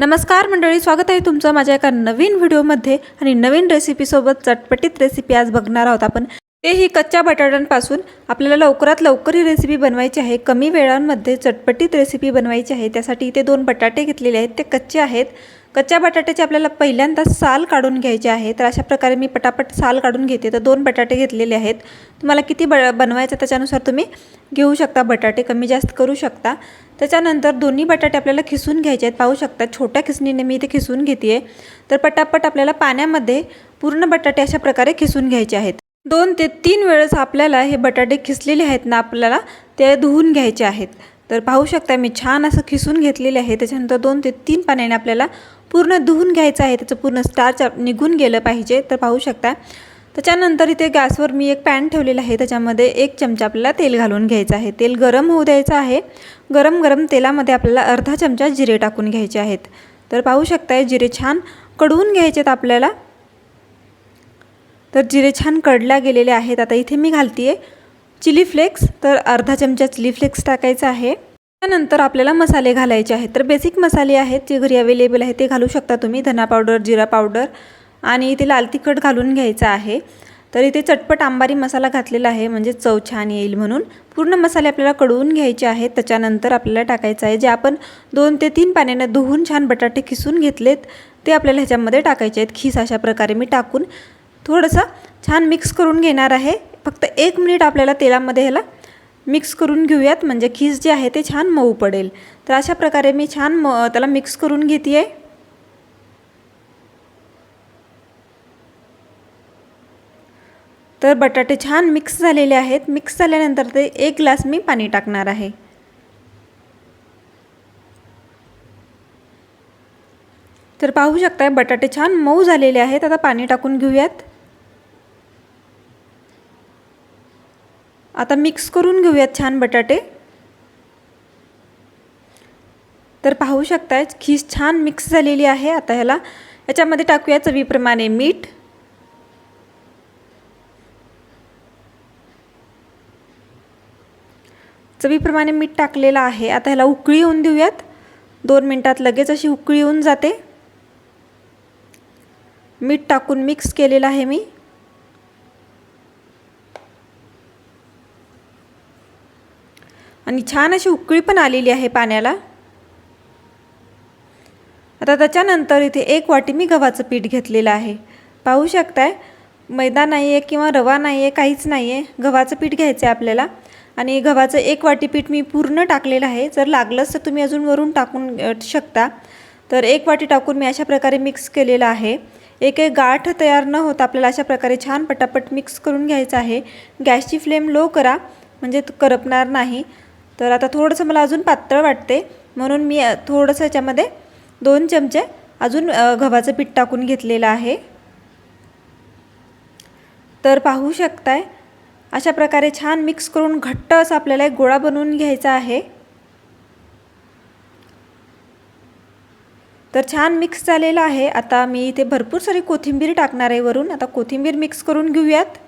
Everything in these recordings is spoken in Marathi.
नमस्कार मंडळी स्वागत आहे तुमचं माझ्या एका नवीन व्हिडिओमध्ये आणि नवीन रेसिपीसोबत चटपटीत रेसिपी आज बघणार आहोत आपण. तेही कच्च्या बटाट्यांपासून आपल्याला लवकरात लवकर ही रेसिपी बनवायची आहे. कमी वेळांमध्ये चटपटीत रेसिपी बनवायची आहे. त्यासाठी इथे दोन बटाटे घेतलेले आहेत. ते कच्चे आहेत. कच्च्या बटाट्याचे आपल्याला पहिल्यांदा साल काढून घ्यायचे आहे तर अशा प्रकारे मी पटापट साल काढून घेते. तर दोन बटाटे घेतलेले आहेत. तुम्हाला किती ब बनवायचं त्याच्यानुसार तुम्ही घेऊ शकता बटाटे कमी जास्त करू शकता. त्याच्यानंतर दोन्ही बटाटे आपल्याला खिसून घ्यायचे आहेत. पाहू शकता छोट्या खिसणीने मी इथे खिसून घेते आहे तर पटापट आपल्याला पाण्यामध्ये पूर्ण बटाटे अशा प्रकारे खिसून घ्यायचे आहेत. दोन ते तीन वेळेस आपल्याला हे बटाटे खिसलेले आहेत ना आपल्याला ते धुवून घ्यायचे आहेत. तर पाहू शकता मी छान असं खिसून घेतलेले आहे. त्याच्यानंतर दोन ते तीन पाण्याने आपल्याला पूर्ण धुवून घ्यायचं आहे. त्याचं पूर्ण स्टार्च निघून गेलं पाहिजे. तर पाहू शकता त्याच्यानंतर इथे गॅसवर मी एक पॅन ठेवलेला आहे. त्याच्यामध्ये एक चमचा आपल्याला तेल घालून घ्यायचं आहे. तेल गरम होऊ द्यायचं आहे. गरम गरम तेलामध्ये आपल्याला अर्धा चमचा जिरे टाकून घ्यायचे आहेत. तर पाहू शकताय जिरे छान कडवून आहेत आपल्याला. तर जिरे छान कडल्या गेलेले आहेत. आता इथे मी घालते आहे चिली फ्लेक्स. तर अर्धा चमचा चिली फ्लेक्स टाकायचा आहे. त्यानंतर आपल्याला मसाले घालायचे आहेत. तर बेसिक मसाले आहेत जे घरी अवेलेबल आहे ते घालू शकता तुम्ही. धना पावडर जिरा पावडर आणि इथे लाल तिखट घालून घ्यायचं आहे. तर इथे चटपट आंबारी मसाला घातलेला आहे म्हणजे चव छान येईल म्हणून. पूर्ण मसाले आपल्याला कडवून घ्यायचे आहेत. त्याच्यानंतर आपल्याला टाकायचं आहे जे आपण दोन ते तीन पाण्यानं धुवून छान बटाटे खिसून घेतलेत ते आपल्याला ह्याच्यामध्ये टाकायचे आहेत. खीस अशा प्रकारे मी टाकून थोडंसं छान मिक्स करून घेणार आहे. फक्त एक मिनिट आपल्याला तेलामध्ये ह्याला मिक्स करून घेऊयात. म्हणजे खीस जे आहे ते छान मऊ पडेल. तर अशा प्रकारे मी छान म त्याला मिक्स करून घेते आहे तर बटाटे छान मिक्स झालेले आहेत. मिक्स झाल्यानंतर ते एक ग्लास मी पाणी टाकणार आहे. तर पाहू शकताय बटाटे छान मऊ झालेले आहेत. आता पाणी टाकून घेऊयात. आता मिक्स करून घेऊयात छान बटाटे. तर पाहू शकताय खीस छान मिक्स झालेली आहे. आता ह्याला याच्यामध्ये टाकूया चवीप्रमाणे मीठ. चवीप्रमाणे मीठ टाकलेलं आहे. आता ह्याला उकळी येऊन देऊयात. दोन मिनटात लगेच अशी उकळी येऊन जाते. मीठ टाकून मिक्स केलेलं आहे मी. आणि छान अशी उकळी पण आलेली आहे पाण्याला. आता त्याच्यानंतर इथे एक वाटी मी गव्हाचं पीठ घेतलेलं आहे. पाहू शकताय मैदा नाही आहे किंवा रवा नाही आहे काहीच नाही आहे गव्हाचं पीठ घ्यायचं आहे आपल्याला. आणि गव्हाचं एक वाटी पीठ मी पूर्ण टाकलेलं आहे. जर लागलंच तर तुम्ही अजून वरून टाकून शकता. तर एक वाटी टाकून मी अशा प्रकारे मिक्स केलेलं आहे. एक एक गाठ तयार न होता आपल्याला अशा प्रकारे छान पटापट मिक्स करून घ्यायचं आहे. गॅसची फ्लेम लो करा. म्हणजे करपणार नाही. तर आता थोडंसं मला अजून पातळ वाटते म्हणून मी थोडंसं याच्यामध्ये दोन चमचे अजून गव्हाचं पीठ टाकून घेतलेलं आहे. तर पाहू शकताय अशा प्रकारे छान मिक्स करून घट्ट असं आपल्याला एक गोळा बनवून घ्यायचा आहे. तर छान मिक्स झालेलं आहे. आता मी इथे भरपूर सारी कोथिंबीर टाकणार आहे वरून. आता कोथिंबीर मिक्स करून घेऊयात.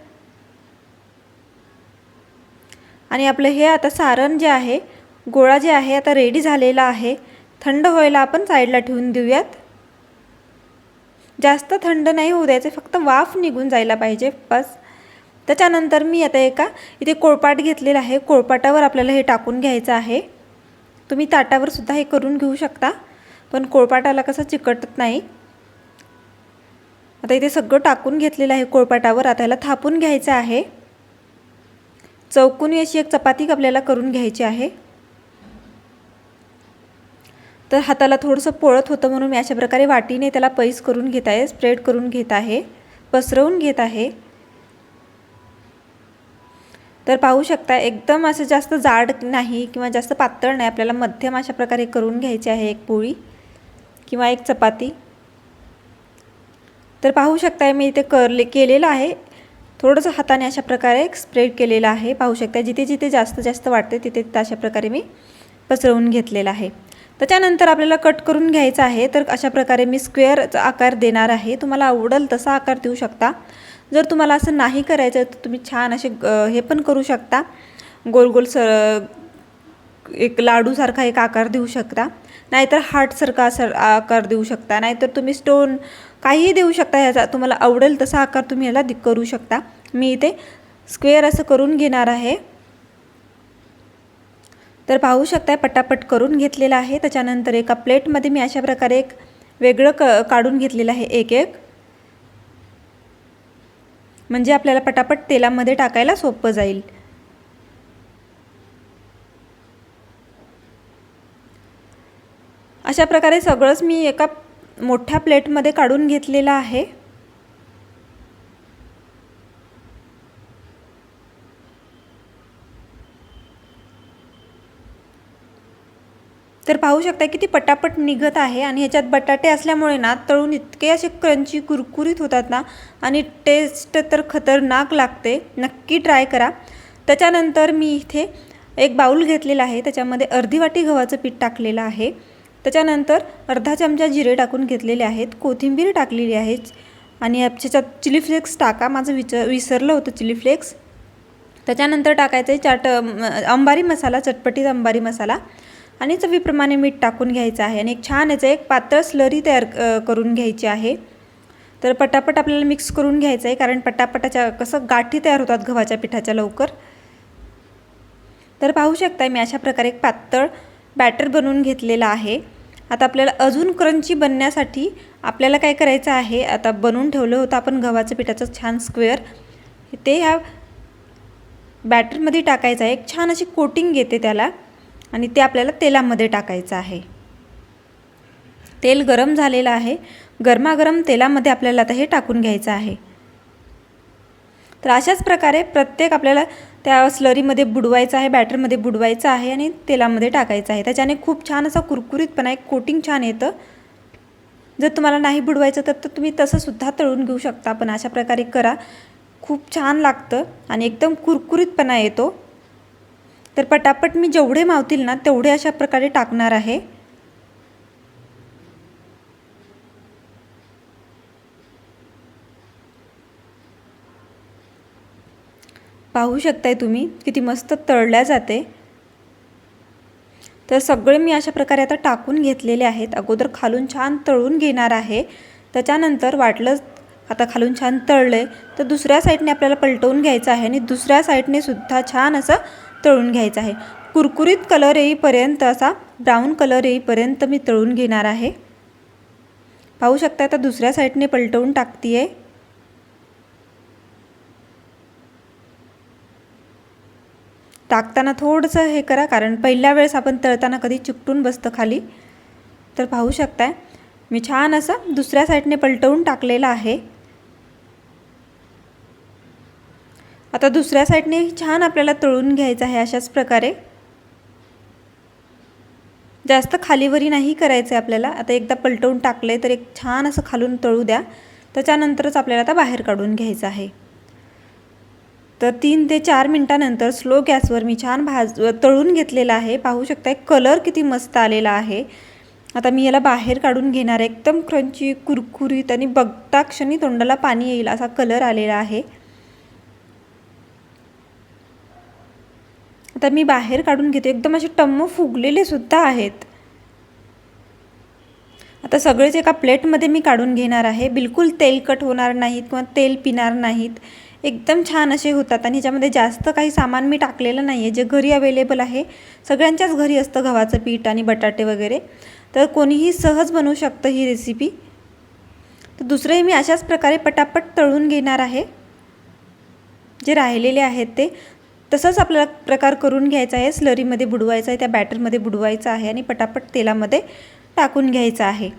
आणि आपलं हे आता सारण जे आहे गोळा जे आहे आता रेडी झालेला आहे. थंड व्हायला आपण साईडला ठेवून देऊयात. जास्त थंड नाही होऊ द्यायचं फक्त वाफ निघून जायला पाहिजे बस. त्याच्यानंतर मी आता एका इथे कोळपाट घेतलेला आहे. कोळपाटावर आपल्याला हे टाकून घ्यायचं आहे. तुम्ही ताटावर सुद्धा हे करून घेऊ शकता पण कोळपाटाला कसं चिकटत नाही. आता इथे सगळं टाकून घेतलेलं आहे कोळपाटावर. आता ह्याला थापून घ्यायचं आहे. चौकोनी अशी एक चपाती आपल्याला करून घ्यायची आहे. तर हाताला थोडंसं पोळत होतं म्हणून मी अशा प्रकारे वाटीने त्याला पैस करून घेत आहे स्प्रेड करून घेत आहे पसरवून घेत आहे. तर पाहू शकता एकदम असं जास्त जाड नाही किंवा जास्त पातळ नाही आपल्याला मध्यम अशा प्रकारे करून घ्यायची आहे एक पोळी किंवा एक चपाती. तर पाहू शकता मी इथे करले केलेलं आहे. थोडंसं हाताने अशा प्रकारे स्प्रेड केलेलं आहे. पाहू शकता जिथे जिथे जास्त जास्त वाटते तिथे तिथे अशा प्रकारे मी पसरवून घेतलेलं आहे. त्याच्यानंतर आपल्याला कट करून घ्यायचं आहे तर अशा प्रकारे मी स्क्वेअरचा आकार देणार आहे. तुम्हाला आवडेल तसा आकार देऊ शकता. जर तुम्हाला असं नाही करायचं तर तुम्ही छान असे हे पण करू शकता. गोल गोल स एक लाडूसारखा एक आकार देऊ शकता. नाहीतर हार्टसारखा असं आकार देऊ शकता. नाहीतर तुम्ही स्टोन काहीही देऊ शकता ह्याचा तुम्हाला आवडेल तसा आकार तुम्ही याला दि करू शकता. मी इथे स्क्वेअर असं करून घेणार आहे. तर पाहू शकताय पटापट करून घेतलेला आहे. त्याच्यानंतर एका प्लेटमध्ये मी अशा प्रकारे एक वेगळं क काढून घेतलेलं आहे. एक एक. म्हणजे आपल्याला पटापट तेलामध्ये टाकायला सोपं जाईल. अशा प्रकारे सगळंच मी एका मोठ्या प्लेटमध्ये काढून घेतलेलं आहे. तर पाहू शकता किती पटापट निघत आहे आणि ह्याच्यात बटाटे असल्यामुळे ना तळून इतके असे क्रंची कुरकुरीत होतात ना आणि टेस्ट तर खतरनाक लागते. नक्की ट्राय करा. त्याच्यानंतर मी इथे एक बाऊल घेतलेला आहे. त्याच्यामध्ये अर्धी वाटी गव्हाचं पीठ टाकलेलं आहे. त्याच्यानंतर अर्धा चमचा जिरे टाकून घेतलेले आहेत. कोथिंबीर टाकलेली आहे. आणि याच्यात चिली फ्लेक्स टाका. माझं विच विसरलं होतं चिली फ्लेक्स. त्याच्यानंतर टाकायचं आहे चाट अंबारी मसाला चटपटीत अंबारी मसाला. आणि चवीप्रमाणे मीठ टाकून घ्यायचं आहे. आणि एक छान याचं एक पातळ स्लरी तयार करून घ्यायची आहे. तर पटापट आपल्याला मिक्स करून घ्यायचं आहे कारण पटापटाच्या कसं गाठी तयार होतात गव्हाच्या पिठाच्या लवकर. तर पाहू शकता मी अशा प्रकारे एक पातळ बॅटर बनवून घेतलेला आहे. आता आपल्याला अजून क्रंची बनण्यासाठी आपल्याला काय करायचं आहे? आता बनवून ठेवलं होतं आपण गव्हाचं पिठाचं छान स्क्वेअर ते ह्या बॅटरमध्ये टाकायचं आहे. एक छान अशी कोटिंग येते त्याला आणि ते आपल्याला तेलामध्ये टाकायचं आहे. तेल गरम झालेलं आहे. गरमागरम तेलामध्ये आपल्याला आता हे टाकून घ्यायचं आहे. तर अशाच प्रकारे प्रत्येक आपल्याला त्या स्लरीमध्ये बुडवायचं आहे बॅटरमध्ये बुडवायचं आहे आणि तेलामध्ये टाकायचं आहे. त्याच्याने खूप छान असा कुरकुरीतपणा एक कोटिंग छान येतं. जर तुम्हाला नाही बुडवायचं तर तर तुम्ही तसंसुद्धा तळून घेऊ शकता. पण अशा प्रकारे करा. खूप छान लागतं आणि एकदम कुरकुरीतपणा येतो. तर पटापट मी जेवढे मावतील ना तेवढे अशा प्रकारे टाकणार आहे. पाहू शकताय तुम्ही किती मस्त तळल्या जाते. तर सगळे मी अशा प्रकारे आता टाकून घेतलेले आहेत. अगोदर खालून छान तळून घेणार आहे. त्याच्यानंतर वाटलं आता खालून छान तळले तर दुसऱ्या साईडने आपल्याला पलटवून घ्यायचं आहे आणि दुसऱ्या साईडने सुद्धा छान असं तळून घ्यायचं आहे. कुरकुरीत कलर येईपर्यंत असा ब्राऊन कलर येईपर्यंत मी तळून घेणार आहे. पाहू शकता आता दुसऱ्या साईडने पलटवून टाकते आहे टाकताना थोडंसं हे करा कारण पहिल्या वेळेस आपण तळताना कधी चिकटून बसतं खाली. तर पाहू शकताय. मी छान असं दुसऱ्या साईडने पलटवून टाकलेलं आहे. आता दुसऱ्या साईडने छान आपल्याला तळून घ्यायचं आहे अशाच प्रकारे. जास्त खालीवरी नाही करायचं आहे आपल्याला. आता एकदा पलटवून टाकले तर एक छान असं खालून तळू द्या. त्याच्यानंतरच आपल्याला आता बाहेर काढून घ्यायचं आहे. तर तीन ते चार मिनटानंतर स्लो गॅसवर मी छान भाज तळून घेतलेला आहे. पाहू शकता कलर किती मस्त आलेला आहे. आता मी याला बाहेर काढून घेणार आहे. एकदम क्रंची कुरकुरीत आणि बघता क्षणी तोंडाला पाणी येईल असा कलर आलेला आहे. आता मी बाहेर काढून घेते. एकदम असे टम्म फुगलेले सुद्धा आहेत. आता सगळेच एका प्लेटमध्ये मी काढून घेणार आहे. बिलकुल तेलकट होणार नाहीत किंवा तेल पिणार नाहीत. एकदम छान असे होतात आणि ह्याच्यामध्ये जास्त काही सामान मी टाकलेलं नाही आहे जे घरी अवेलेबल आहे सगळ्यांच्याच घरी असतं गव्हाचं पीठ आणि बटाटे वगैरे. तर कोणीही सहज बनवू शकतं ही रेसिपी तर दुसरंही मी अशाच प्रकारे पटापट तळून घेणार आहे. जे राहिलेले आहेत ते. तसंच आपल्याला प्रकार करून घ्यायचा आहे. स्लरीमध्ये बुडवायचा आहे त्या बॅटरमध्ये बुडवायचं आहे आणि पटापट तेलामध्ये टाकून घ्यायचं आहे.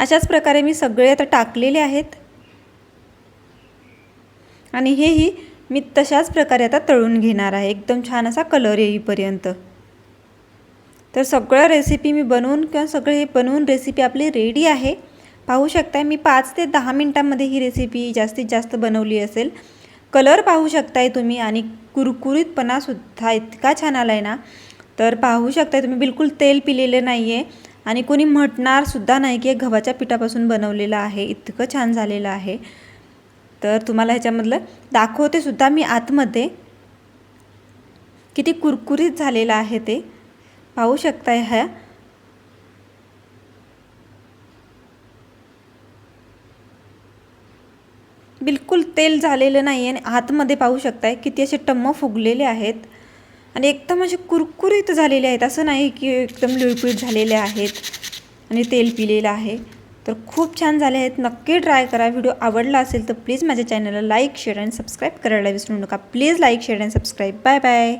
अशाच प्रकारे मी सगळे आता टाकलेले आहेत. आणि हेही मी तशाच प्रकारे आता तळून घेणार आहे. एकदम छान असा कलर येईपर्यंत. तर सगळं रेसिपी मी बनवून किंवा सगळे हे बनवून रेसिपी आपली रेडी आहे. पाहू शकताय मी पाच ते दहा मिनटामध्ये ही रेसिपी जास्तीत जास्त बनवली असेल. कलर पाहू शकताय तुम्ही आणि कुरकुरीतपणासुद्धा इतका छान आला आहे ना. तर पाहू शकताय तुम्ही बिलकुल तेल पिलेलं नाही आहे आणि कोणी म्हटणारसुद्धा नाही की गव्हाच्या पिठापासून बनवलेलं आहे इतकं छान झालेलं आहे. तर तुम्हाला ह्याच्यामधलं दाखवते सुद्धा मी आतमध्ये. किती कुरकुरीत झालेलं आहे ते. पाहू शकता ह्या? बिलकुल तेल झालेलं नाही आहे आणि आतमध्ये पाहू शकताय किती असे टम्म फुगलेले आहेत. आणि एकदम असे कुरकुरीत झालेले आहेत. असं नाही की एकदम लिळपीट झालेले आहेत आणि तेल पिलेलं आहे. तर खूप छान झाले आहेत. नक्की ट्राय करा. व्हिडिओ आवडला असेल तर प्लीज माझ्या चॅनलला लाईक शेअर आणि सबस्क्राईब करायला विसरू नका. प्लीज लाईक शेअर आणि सबस्क्राईब. Bye bye.